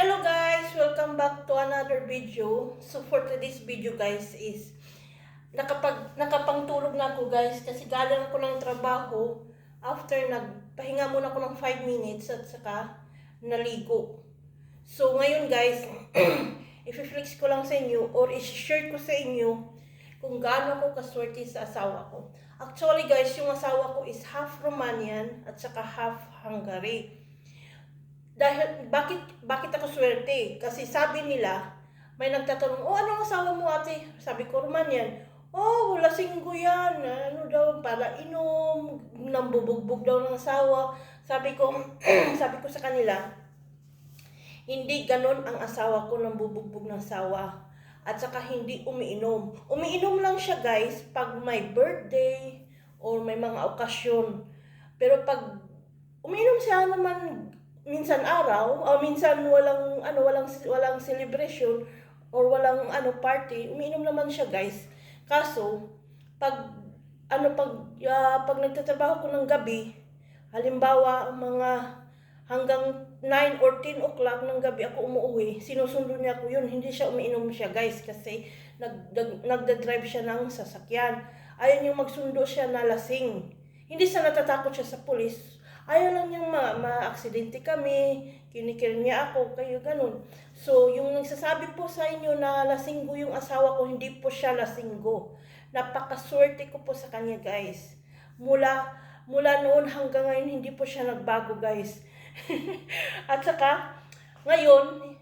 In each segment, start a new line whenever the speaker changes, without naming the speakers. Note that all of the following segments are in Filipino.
Hello guys! Welcome back to another video. So for today's video guys is nakapag nakapangtulog na ako guys kasi galing ako ng trabaho after nagpahinga muna ako ng 5 minutes at saka naligo. So ngayon guys, i-flex ko lang sa inyo or i-share ko sa inyo kung gaano ako kaswerte sa asawa ko. Actually guys, yung asawa ko is half Romanian at saka half Hungary dahil bakit bakit ako swerte? Kasi sabi nila, may nagtatanong, "Oh, anong asawa mo, ate?" Sabi ko, Romanian. Oh, lasinggo yan. Ano daw, para inom, nambubugbog daw ng asawa. Sabi ko, sabi ko sa kanila, hindi ganon ang asawa ko nang bubugbog ng asawa. At saka hindi umiinom. Umiinom lang siya guys pag may birthday or may mga okasyon. Pero pag umiinom siya naman minsan araw o minsan walang ano walang walang celebration or walang ano party, umiinom naman siya guys. Kaso pag ano pag ah, pag nagtatrabaho ko ng gabi, halimbawa mga hanggang 9 or 10 o'clock ng gabi ako umuwi, sinusundo niya ako yun, hindi siya umiinom siya guys kasi nag, nag, nagda-drive siya ng sasakyan. Ayaw niyang magsundo siya na lasing. Hindi sa natatakot siya sa pulis. Ayaw lang niyang ma- ma-aksidente kami, kinikil niya ako, kayo ganun. So, yung nagsasabi po sa inyo na lasinggo yung asawa ko, hindi po siya lasinggo. Napakaswerte ko po sa kanya guys. Mula, mula noon hanggang ngayon, hindi po siya nagbago guys. At saka, ngayon,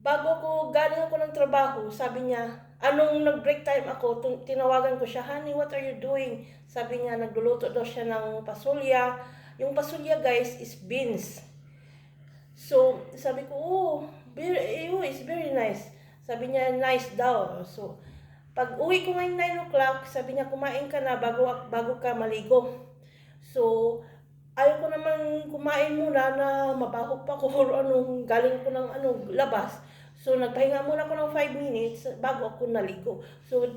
bago ko galing ako ng trabaho, sabi niya, anong nag-break time ako, tinawagan ko siya, honey, what are you doing? Sabi niya, nagluluto daw siya ng pasulya. Yung pasulya, guys, is beans. So, sabi ko, oh, very, oh, it's very nice. Sabi niya, nice daw. So, pag uwi ko ngayon 9 o'clock, sabi niya, kumain ka na bago, bago ka maligo. So, ayaw ko naman kumain muna na mabaho pa ko or anong galing ko ng ano, labas. So, nagpahinga muna ako ng 5 minutes bago ako naligo. So,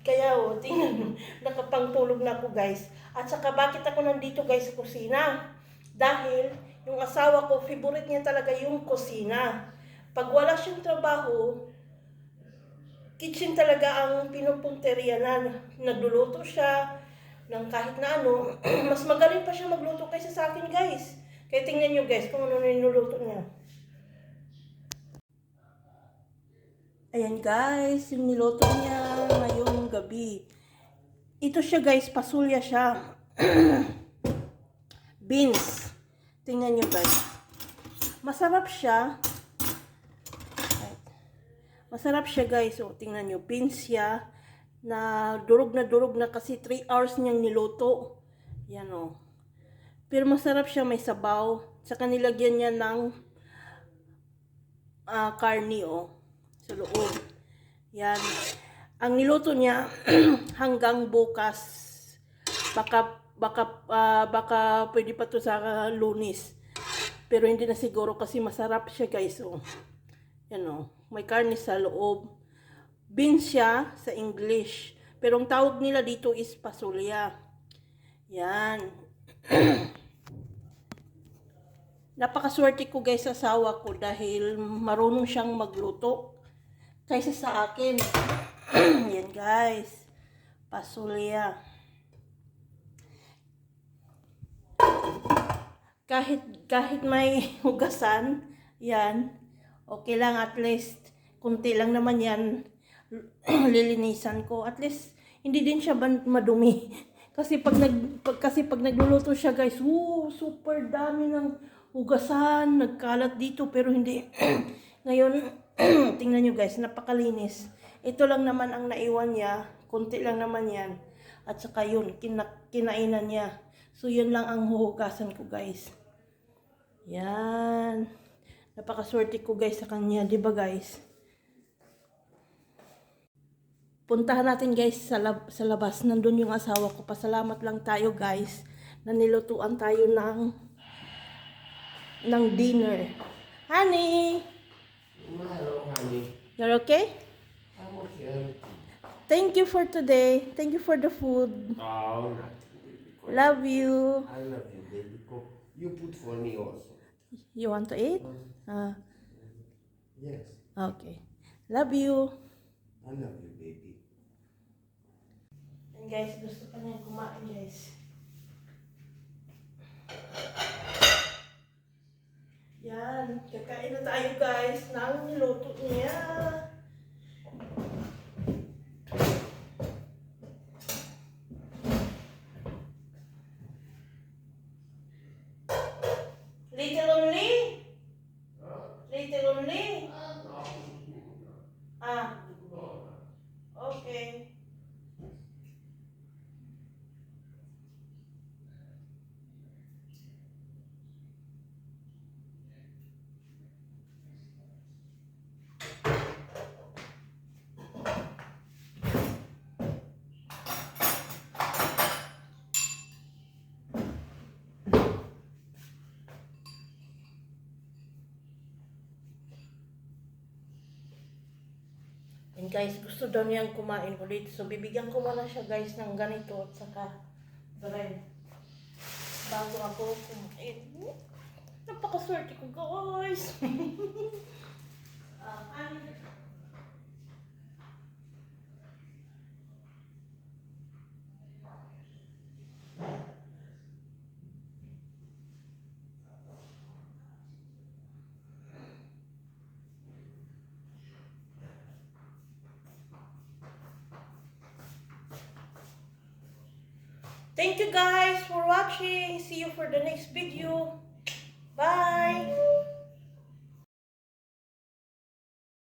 kaya oh, tingnan nakapangtulog na ako guys. At saka bakit ako nandito guys sa kusina? Dahil yung asawa ko, favorite niya talaga yung kusina. Pag wala siyang trabaho, kitchen talaga ang pinupunteriya na nagluluto siya ng kahit na ano. Mas magaling pa siya magluto kaysa sa akin guys. Kaya tingnan nyo guys kung ano na niluluto niya. Ayan guys, yung niluto niya ngayong gabi. Ito siya guys, pasulya siya. Beans. Tingnan nyo guys. Masarap siya. Right. Masarap siya guys. O, tingnan nyo. Beans siya. Na durog na durog na kasi 3 hours niyang niluto. Yan o. Pero masarap siya. May sabaw. Saka nilagyan niya ng ah, karni o. Sa loob. Yan. Ang niluto niya hanggang bukas. Baka baka ah, baka pwede pa to sa lunis. Pero hindi na siguro kasi masarap siya guys. Oh. Yan oh. May karne sa loob. Beans siya sa English. Pero ang tawag nila dito is pasulya. Yan. Napakaswerte ko guys sa asawa ko dahil marunong siyang magluto kaysa sa akin. Yan guys. Pasulya. Kahit kahit may hugasan, yan, okay lang at least kunti lang naman yan lilinisan ko. At least hindi din siya madumi. Kasi pag nag pag, kasi pag nagluluto siya guys, woo, super dami ng hugasan, nagkalat dito pero hindi. Ngayon, tingnan nyo guys, napakalinis. Ito lang naman ang naiwan niya, kunti lang naman yan. At saka yun, kina, kinainan niya. So yun lang ang huhugasan ko guys. Yan. Napakaswerte ko guys sa kanya, ba guys? Puntahan natin guys sa, lab- sa labas. Nandun yung asawa ko. Pasalamat lang tayo guys na nilutuan tayo ng ng dinner. Honey. You're okay?
I'm okay.
Thank you for today. Thank you for the food.
Oh, nothing.
Love you.
I love you, baby. Cook. You put for me also.
You want to eat? Ah.
Yes.
Okay. Love you.
I love you, baby.
And guys, gusto pa niya kumain guys. Yan, kakain na tayo guys ng niluto niya. Little only? Little only? Ah. And guys, gusto daw niyang kumain ulit. So, bibigyan ko muna siya guys ng ganito at saka bread. Bago ako kumain. Napakaswerte ko guys. Ah, Thank you guys for watching. See you for the next video. Bye.